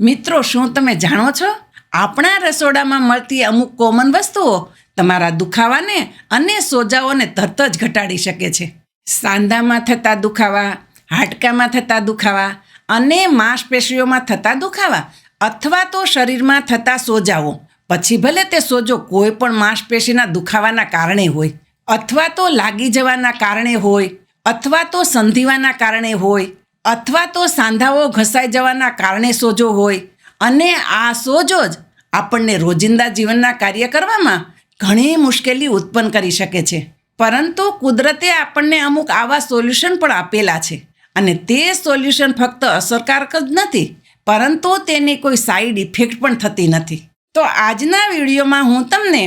મિત્રો, શું તમે જાણો છો? આપણા રસોડામાં મળતી અમુક કોમન વસ્તુઓ તમારા દુખાવાને અને સોજાઓને તરત જ ઘટાડી શકે છે. સાંધામાં થતા દુખાવા, હાડકામાં થતા દુખાવા અને માંસપેશીઓમાં થતા દુખાવા અથવા તો શરીરમાં થતા સોજાઓ. પછી ભલે તે સોજો કોઈ પણ માંસપેશીના દુખાવાના કારણે હોય, અથવા તો લાગી જવાના કારણે હોય, અથવા તો સંધિવાના કારણે હોય અથવા તો સાંધાઓ ઘસાઈ જવાના કારણે સોજો હોય. અને આ સોજો જ આપણને રોજિંદા જીવનના કાર્ય કરવામાં ઘણી મુશ્કેલી ઉત્પન્ન કરી શકે છે. પરંતુ કુદરતે આપણને અમુક આવા સોલ્યુશન પણ આપેલા છે. અને તે સોલ્યુશન ફક્ત અસરકારક જ નથી, પરંતુ તેની કોઈ સાઈડ ઇફેક્ટ પણ થતી નથી. તો આજના વિડીયોમાં હું તમને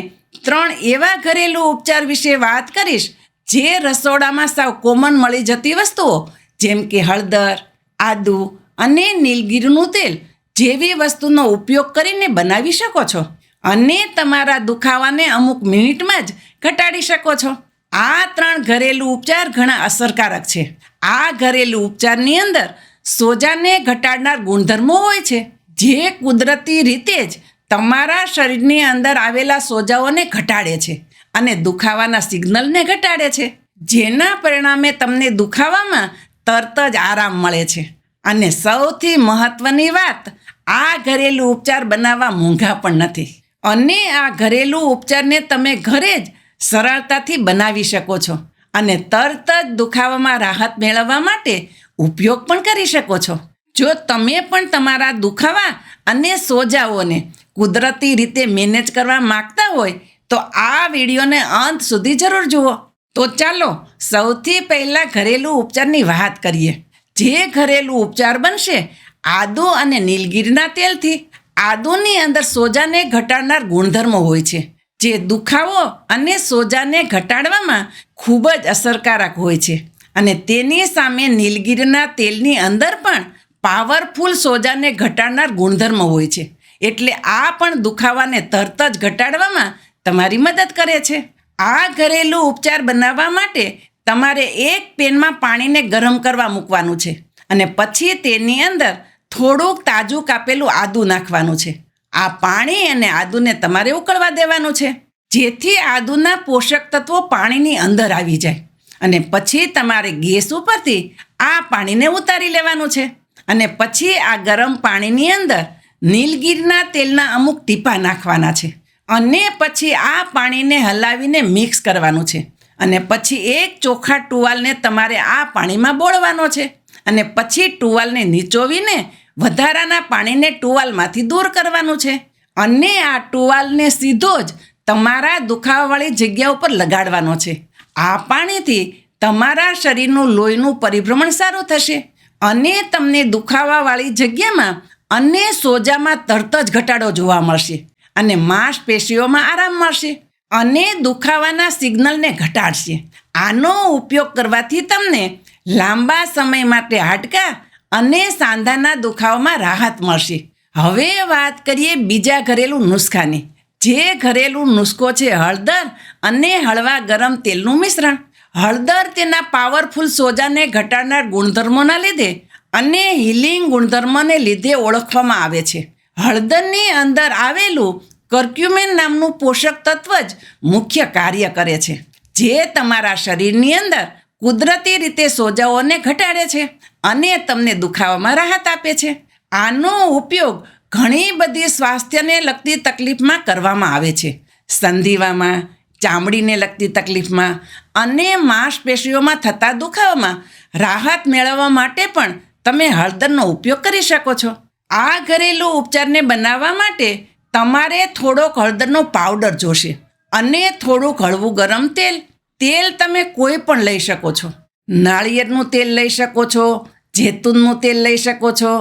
ત્રણ એવા ઘરેલું ઉપચાર વિશે વાત કરીશ, જે રસોડામાં સાવ કોમન મળી જતી વસ્તુઓ જેમ કે હળદર, આદુ અને નીલગીરીનું તેલ. જેવી વસ્તુનો ઉપયોગ કરીને બનાવી શકો છો અને તમારા દુખાવાને અમુક મિનિટમાં જ ઘટાડી શકો છો. આ ત્રણ ઘરેલું ઉપચાર ઘણા અસરકારક છે. આ ઘરેલું ઉપચારની અંદર સોજાને ઘટાડનાર ગુણધર્મો હોય છે. જે કુદરતી રીતે જ તમારા શરીરની અંદર આવેલા સોજાઓને ઘટાડે છે અને દુખાવાના સિગ્નલને ઘટાડે છે. જેના પરિણામે તમને દુખાવામાં તરત જ આરામ મળે છે. અને સૌથી મહત્વની વાત, આ ઘરેલું ઉપચાર બનાવવા મોંઘા પણ નથી. અને આ ઘરેલું ઉપચારને તમે ઘરે જ સરળતાથી બનાવી શકો છો અને તરત જ દુખાવામાં રાહત મેળવવા માટે ઉપયોગ પણ કરી શકો છો. જો તમે પણ તમારા દુખાવા અને સોજાઓને કુદરતી રીતે મેનેજ કરવા માંગતા હોય, તો આ વિડીયોને અંત સુધી જરૂર જુઓ. તો ચાલો સૌથી પહેલાં ઘરેલું ઉપચારની વાત કરીએ. જે ઘરેલું ઉપચાર બનશે, આદુ અને નીલગીરના તેલથી આદુની અંદર સોજાને ઘટાડનાર ગુણધર્મો હોય છે, જે દુખાવો અને સોજાને ઘટાડવામાં ખૂબ જ અસરકારક હોય છે. અને તેની સામે નીલગીરના તેલની અંદર પણ પાવરફુલ સોજાને ઘટાડનાર ગુણધર્મ હોય છે. એટલે આ પણ દુખાવાને તરત જ ઘટાડવામાં તમારી મદદ કરે છે. આ ઘરેલું ઉપચાર બનાવવા માટે તમારે એક પેનમાં પાણીને ગરમ કરવા મૂકવાનું છે અને પછી તેની અંદર થોડુંક તાજું કાપેલું આદું નાખવાનું છે. આ પાણી અને આદુને તમારે ઉકળવા દેવાનું છે. જેથી આદુના પોષક તત્વો પાણીની અંદર આવી જાય અને પછી તમારે ગેસ ઉપરથી આ પાણીને ઉતારી લેવાનું છે અને પછી આ ગરમ પાણીની અંદર નીલગીરના તેલના અમુક ટીપા નાખવાના છે. અને પછી આ પાણીને હલાવીને મિક્સ કરવાનું છે. અને પછી એક ચોખા ટુવાલને તમારે આ પાણીમાં બોળવાનો છે. અને પછી ટુવાલને નીચોવીને વધારાના પાણીને ટુવાલમાંથી દૂર કરવાનું છે. અને આ ટુવાલને સીધો જ તમારા દુખાવાવાળી જગ્યા ઉપર લગાડવાનો છે. આ પાણીથી તમારા શરીરનું લોહીનું પરિભ્રમણ સારું થશે. અને તમને દુખાવાવાળી જગ્યામાં અને સોજામાં તરત જ ઘટાડો જોવા મળશે. અને માંસપેશીઓમાં આરામ મળશે અને દુખાવાના સિગ્નલને ઘટાડશે. આનો ઉપયોગ કરવાથી તમને લાંબા સમય માટે હાડકા અને સાંધાના દુખાવામાં રાહત મળશે. હવે વાત કરીએ બીજા ઘરેલું નુસ્ખાની. જે ઘરેલું નુસ્ખો છે હળદર અને હળવા ગરમ તેલનું મિશ્રણ. હળદર તેના પાવરફુલ સોજાને ઘટાડનાર ગુણધર્મોના લીધે અને હિલિંગ ગુણધર્મને લીધે ઓળખવામાં આવે છે. હળદરની અંદર આવેલું કર્ક્યુમેન નામનું પોષક તત્વ જ મુખ્ય કાર્ય કરે છે. જે તમારા શરીરની અંદર કુદરતી રીતે સોજાઓને ઘટાડે છે અને તમને દુખાવામાં રાહત આપે છે. આનો ઉપયોગ ઘણી બધી સ્વાસ્થ્યને લગતી તકલીફમાં કરવામાં આવે છે. સંધિવામાં, ચામડીને લગતી તકલીફમાં અને માંસપેશીઓમાં થતા દુખાવામાં રાહત મેળવવા માટે પણ તમે હળદરનો ઉપયોગ કરી શકો છો. આ ઘરેલું ઉપચારને બનાવવા માટે તમારે થોડોક હળદરનો પાવડર જોશે અને થોડુંક હળવું ગરમ તેલ. તેલ તમે કોઈ પણ લઈ શકો છો. નાળિયેરનું તેલ લઈ શકો છો, જેતુનનું તેલ લઈ શકો છો,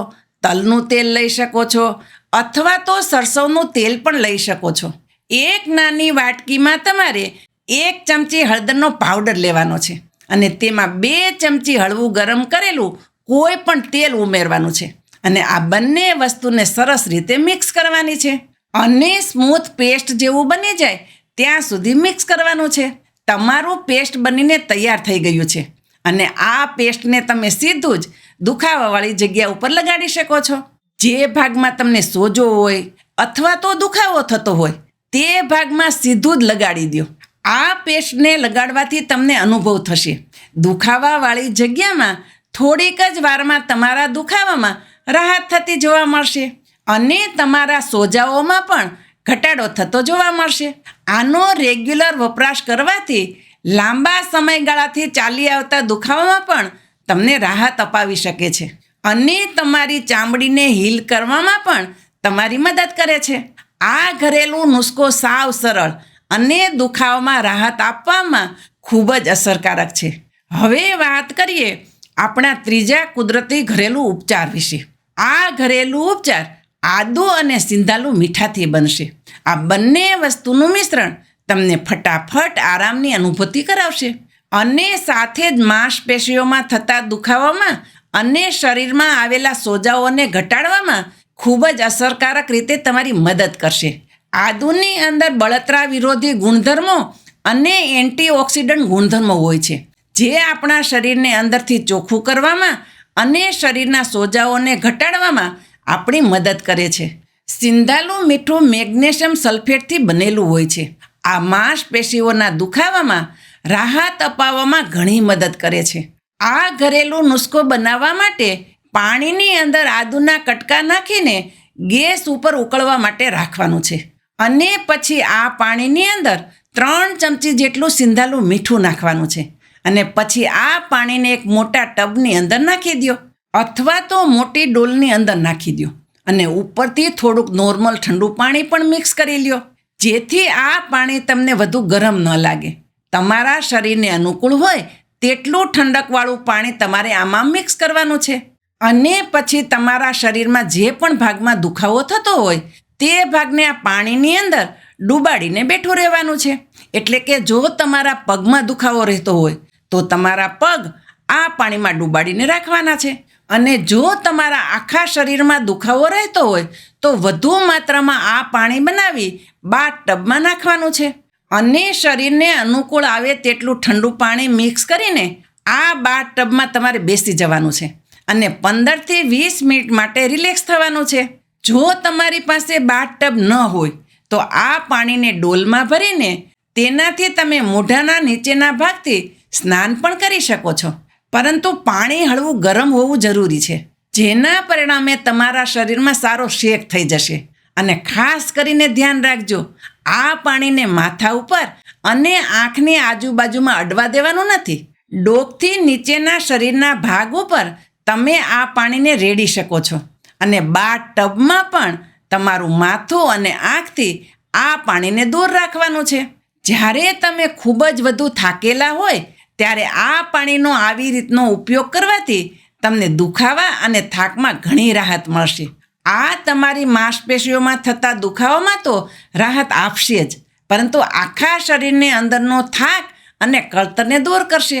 તલનું તેલ લઈ શકો છો, અથવા તો સરસવનું તેલ પણ લઈ શકો છો. એક નાની વાટકીમાં તમારે એક ચમચી હળદરનો પાવડર લેવાનો છે અને તેમાં બે ચમચી હળવું ગરમ કરેલું કોઈ પણ તેલ ઉમેરવાનું છે. અને આ બંને વસ્તુને સરસ રીતે મિક્સ કરવાની છે. અને સ્મૂથ પેસ્ટ જેવું બની જાય, ત્યાં સુધી મિક્સ કરવાનું છે. તમારું પેસ્ટ બનીને તૈયાર થઈ ગયું છે. અને આ પેસ્ટને તમે સીધું જ દુખાવાવાળી જગ્યા ઉપર લગાડી શકો છો. જે ભાગમાં તમને સોજો હોય અથવા તો દુખાવો થતો હોય, તે ભાગમાં સીધું જ લગાડી દો. આ પેસ્ટને લગાડવાથી તમને અનુભવ થશે. દુખાવાવાળી જગ્યામાં થોડીક જ વારમાં તમારા દુખાવામાં રાહત થતી જોવા મળશે અને તમારા સોજાઓમાં પણ ઘટાડો થતો જોવા મળશે. આનો રેગ્યુલર વપરાશ કરવાથી લાંબા સમયગાળાથી ચાલી આવતા દુખાવામાં પણ તમને રાહત અપાવી શકે છે. અને તમારી ચામડીને હીલ કરવામાં પણ તમારી મદદ કરે છે. આ ઘરેલું નુસ્ખો સાવ સરળ અને દુખાવામાં રાહત આપવામાં ખૂબ જ અસરકારક છે. હવે વાત કરીએ આપણા ત્રીજા કુદરતી ઘરેલું ઉપચાર વિશે. આ ઘરેલું ઉપચાર આદુ અને સિંધાલું મીઠાથી બનશે. આ બંને વસ્તુનું મિશ્રણ તમને ફટાફટ આરામની અનુભૂતિ કરાવશે અને સાથે જ માંસપેશીઓમાં થતા દુખાવામાં અને શરીરમાં આવેલા સોજાઓને ઘટાડવામાં ખૂબ જ અસરકારક રીતે તમારી મદદ કરશે. આદુની અંદર બળતરા વિરોધી ગુણધર્મો અને એન્ટીઓક્સિડન્ટ ગુણધર્મો હોય છે. જે આપણા શરીરને અંદરથી ચોખ્ખું કરવામાં અને શરીરના સોજાઓને ઘટાડવામાં આપણી મદદ કરે છે. સિંધાલું મીઠું મેગ્નેશિયમ સલ્ફેટથી બનેલું હોય છે. આ માંસપેશીઓના દુખાવામાં, રાહત અપાવવામાં ઘણી મદદ કરે છે. આ ઘરેલું નુસ્ખો બનાવવા માટે પાણીની અંદર આદુના કટકા નાખીને ગેસ ઉપર ઉકળવા માટે રાખવાનું છે. અને પછી આ પાણીની અંદર ત્રણ ચમચી જેટલું સિંધાલું મીઠું નાખવાનું છે. અને પછી આ પાણીને એક મોટા ટબની અંદર નાખી દો અથવા તો મોટી ડોલની અંદર નાખી દો અને ઉપરથી થોડુંક નોર્મલ ઠંડુ પાણી પણ મિક્સ કરી લ્યો. જેથી આ પાણી તમને વધુ ગરમ ન લાગે. તમારા શરીરને અનુકૂળ હોય તેટલું ઠંડકવાળું પાણી તમારે આમાં મિક્સ કરવાનું છે. અને પછી તમારા શરીરમાં જે પણ ભાગમાં દુખાવો થતો હોય, તે ભાગને આ પાણીની અંદર ડૂબાડીને બેઠું રહેવાનું છે. એટલે કે જો તમારા પગમાં દુખાવો રહેતો હોય તો તમારા પગ આ પાણીમાં ડૂબાડીને રાખવાના છે. અને જો તમારા આખા શરીરમાં દુખાવો રહેતો હોય, તો વધુ માત્રામાં આ પાણી બનાવી બાર ટબમાં નાખવાનું છે. અને શરીરને અનુકૂળ આવે તેટલું ઠંડુ પાણી મિક્સ કરીને આ બાર ટબમાં તમારે બેસી જવાનું છે. અને પંદરથી વીસ મિનિટ માટે રિલેક્સ થવાનું છે. જો તમારી પાસે બાથ ટબ ન હોય, તો આ પાણીને ડોલમાં ભરીને તેનાથી તમે મોઢાના નીચેના ભાગથી સ્નાન પણ કરી શકો છો. પરંતુ પાણી હળવું ગરમ હોવું જરૂરી છે. જેના પરિણામે તમારા શરીરમાં સારો શેક થઈ જશે. અને ખાસ કરીને ધ્યાન રાખજો, આ પાણીને માથા ઉપર અને આંખની આજુબાજુમાં અડવા દેવાનું નથી. ડોકથી નીચેના શરીરના ભાગ ઉપર તમે આ પાણીને રેડી શકો છો. અને બા ટબમાં પણ તમારું માથું અને આંખથી આ પાણીને દૂર રાખવાનું છે. જ્યારે તમે ખૂબ જ વધુ થાકેલા હોય ત્યારે આ પાણીનો આવી રીતનો ઉપયોગ કરવાથી તમને દુખાવા અને થાકમાં ઘણી રાહત મળશે. આ તમારી માંસપેશીઓમાં થતા દુખાવામાં તો રાહત આપશે જ, પરંતુ આખા શરીરને અંદરનો થાક અને કળતરને દૂર કરશે.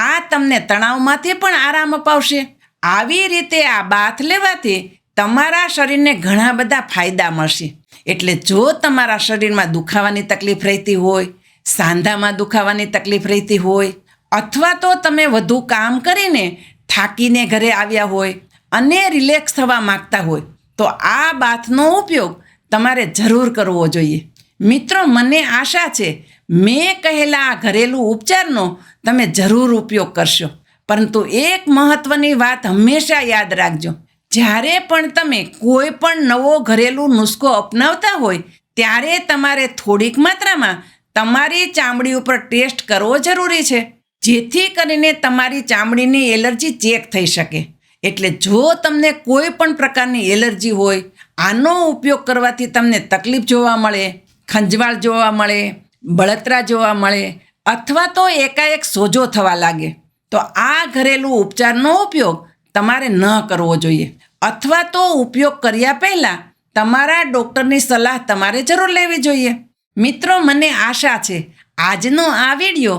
આ તમને તણાવમાંથી પણ આરામ અપાવશે. આવી રીતે આ બાથ લેવાથી તમારા શરીરને ઘણા બધા ફાયદા મળશે. એટલે જો તમારા શરીરમાં દુખાવાની તકલીફ રહેતી હોય, સાંધામાં દુખાવાની તકલીફ રહેતી હોય અથવા તો તમે વધુ કામ કરીને થાકીને ઘરે આવ્યા હોય અને રિલેક્સ થવા માંગતા હોય, તો આ બાથનો ઉપયોગ તમારે જરૂર કરવો જોઈએ. મિત્રો, મને આશા છે, મેં કહેલા આ ઘરેલું ઉપચારનો તમે જરૂર ઉપયોગ કરશો. પરંતુ એક મહત્વની વાત હંમેશા યાદ રાખજો. જ્યારે પણ તમે કોઈ પણ નવો ઘરેલું નુસ્ખો અપનાવતા હોય, ત્યારે તમારે થોડીક માત્રામાં તમારી ચામડી ઉપર ટેસ્ટ કરવો જરૂરી છે. જેથી કરીને તમારી ચામડીની એલર્જી ચેક થઈ શકે. એટલે જો તમને કોઈ પણ પ્રકારની એલર્જી હોય, આનો ઉપયોગ કરવાથી તમને તકલીફ જોવા મળે, ખંજવાળ જોવા મળે, બળતરા જોવા મળે, અથવા તો એકાએક સોજો થવા લાગે, તો આ ઘરેલું ઉપચારનો ઉપયોગ તમારે ન કરવો જોઈએ. અથવા તો ઉપયોગ કર્યા પહેલાં તમારા ડૉક્ટરની સલાહ તમારે જરૂર લેવી જોઈએ. મિત્રો, મને આશા છે, આજનો આ વીડિયો